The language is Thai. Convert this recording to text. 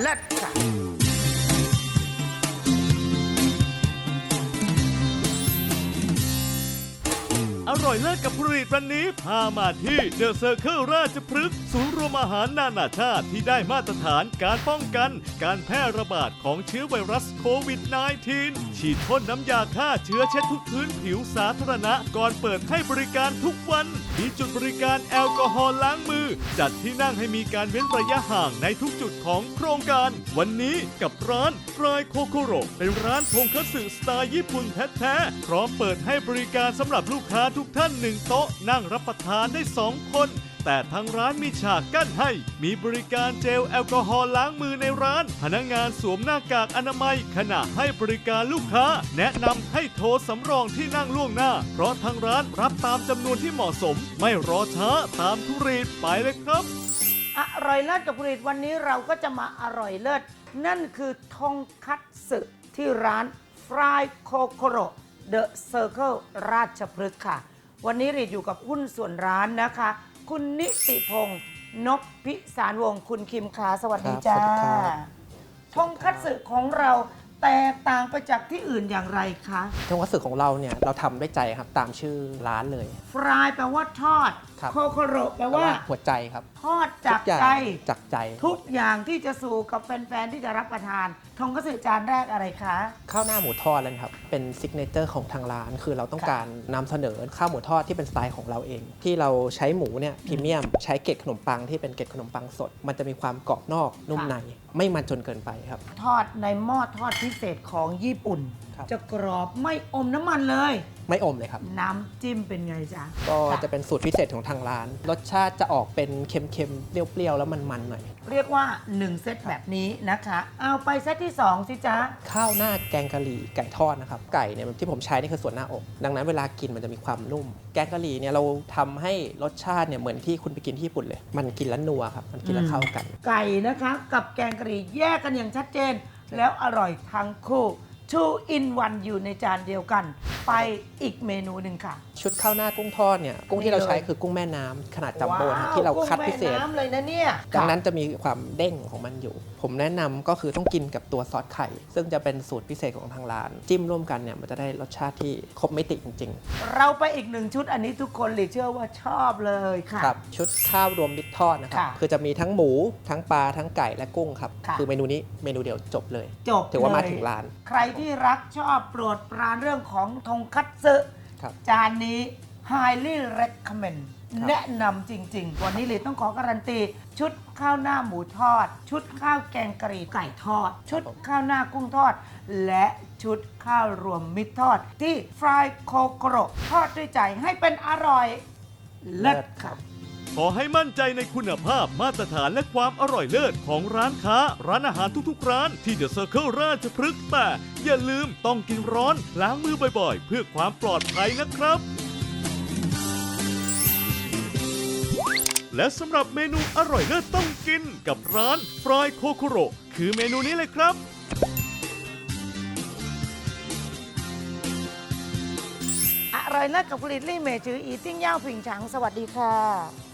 เลิ อร่อยเลิศกับผลิตวันนี้ พามาที่เดอะเซอร์เคิลราชพฤกษ์ศูนย์รวมอาหารนานาชาติที่ได้มาตรฐานการป้องกัน การแพร่ระบาดของเชื้อไวรัสโควิด -19 ฉีดพ่นน้ำยาฆ่าเชื้อเช็ดทุกพื้นผิวสาธารณะ ก่อนเปิดให้บริการทุกวัน มีจุดบริการแอลกอฮอล์ล้างมือ จัดที่นั่งให้มีการเว้นระยะห่างในทุกจุดของโครงการ วันนี้กับร้านฟรายโคโคโรเป็นร้านทงคัตสึสไตล์ญี่ปุ่นแท้ๆพร้อมเปิดให้บริการสำหรับลูกค้าทุกท่านหนึ่งโต๊ะนั่งรับประทานได้2คน แต่ทางร้านมีฉากกั้นให้ มีบริการเจลแอลกอฮอล์ล้างมือในร้าน พนักงานสวมหน้ากากอนามัยขณะให้บริการลูกค้า แนะนำให้โทรสำรองที่นั่งล่วงหน้า เพราะทางร้านรับตามจำนวนที่เหมาะสม ไม่รอช้าตามทุเรศไปเลยครับอร่อยเลิศกับผลิตวันนี้เราก็จะมาอร่อยเลิศนั่นคือทงคัตสึที่ร้าน Fry Kokoro The Circle ราชพฤกษ์ค่ะ วันนี้รีดอยู่กับหุ้นส่วนร้านนะคะ คุณนิติพงศ์นพพิสารวงศ์คุณคิมขาสวัสดีครับจ้าสวัสดีครับ ทงคัตสึของเราแตกต่างไปจากที่อื่นอย่างไรคะทงวัตสึของเราเนี่ยเราทำด้วยใจครับตามชื่อร้านเลย ฟรายแปลว่าทอด ครับ โคโคโรแปลแต่ว่าว่า หัวใจครับทอดจากทุอย่งใจ จากใจ ทุกอย่างที่จะสู่กับแฟน ๆ ที่จะรับประทานท งกระสือจานแรกอะไรคะ ข้าวหน้าหมูทอดเลยนะครับ เป็นซิกเนเจอร์ของทางร้าน คือเราต้องการนำเสนอข้าวหมูทอดที่เป็นสไตล์ของเราเอง ที่เราใช้หมูเนี่ยพรีเมียม ใช้เกล็ดขนมปังที่เป็นเกล็ดขนมปังสด มันจะมีความกรอบนอกนุ่มใน ไม่มันจนเกินไปครับ ทอดในหม้อทอดพิเศษของญี่ปุ่นครับ จะกรอบไม่อมน้ำมันเลย ไม่อมเลยครับ น้ำจิ้มเป็นไงจ๊ะก็ค่จะเป็นสูตรพิเศษของทางร้าน รสชาติจะออกเป็นเค็มๆเปรี้ยวๆแล้วมันๆหน่อย เรียกว่า 1 เซตแบบนี้นะคะ เอาไปเซตที่ 2 สิจ๊ะ ข้าวหน้าแกงกะหรี่ไก่ทอดนะครับ ไก่เนี่ยที่ผมใช้นี่คือส่วนหน้าอก ดังนั้นเวลากินมันจะมีความนุ่ม แกงกะหรี่เนี่ยเราทำให้รสชาติเนี่ยเหมือนที่คุณไปกินที่ญี่ปุ่นเลย มันกินแล้วนัวครับ มันกินแล้วเข้ากัน ไก่นะคะ กับแกงกะหรี่แยกกันอย่างชัดเจน แล้วอร่อยทั้งคู่ 2 in 1 อยู่ในจานเดียวกัน ไปอีกเมนูหนึ่งค่ะ ชุดข้าวหน้ากุ้งทอดเนี่ยกุ้งที่เราใช้คือกุ้งแม่น้ำขนาดจัมโบ้นะที่เราคัดพิเศษ ว้าวกุ้งแม่น้ำเลยนะเนี่ยดังนั้นจะมีความเด้งของมันอยู่ ผมแนะนำก็คือต้องกินกับตัวซอสไข่ ซึ่งจะเป็นสูตรพิเศษของทางร้าน จิ้มร่วมกันเนี่ยมันจะได้รสชาติที่ครบมิติจริง เราไปอีกหนึ่งชุดอันนี้ทุกคนหลีเชื่อว่าชอบเลยค่ะ ๆ ครับ ชุดข้าวรวมมิตรทอดนะครับค่ะคือจะมีทั้งหมูทั้งปลาทั้งไก่และกุ้งครับค่ะ คือเมนูนี้เมนูเดียวจบเลย จบถือว่ามาเลยถึงร้าน ใครที่รักชอบโปรดปรานเรื่องของทงคัตสึ ครับจานนี้ highly recommend ครับ แนะนำจริง ๆ วันนี้ลีต้องขอการันตี ชุดข้าวหน้าหมูทอด ชุดข้าวแกงกะหรี่ไก่ทอด ชุดข้าวหน้ากุ้งทอด และชุดข้าวรวมมิตรทอด ที่ฟรายโคโกโรทอดด้วยใจให้เป็นอร่อยเลิศค่ะ ขอให้มั่นใจในคุณภาพมาตรฐานและความอร่อยเลิศของร้านค้า ร้านอาหารทุกๆ ร้านที่เดอะเซอร์เคิลราชพฤกษ์แต่อย่าลืมต้องกินร้อนล้างมือบ่อยๆ เพื่อความปลอดภัยนะครับ และสำหรับเมนูอร่อยเลิศต้องกินกับร้านฟรายโคโคโรคือเมนูนี้เลยครับอร่อยเลิศกับผลิตลี่เมจืออีติ้งย่าผิงฉังสวัสดีค่ะ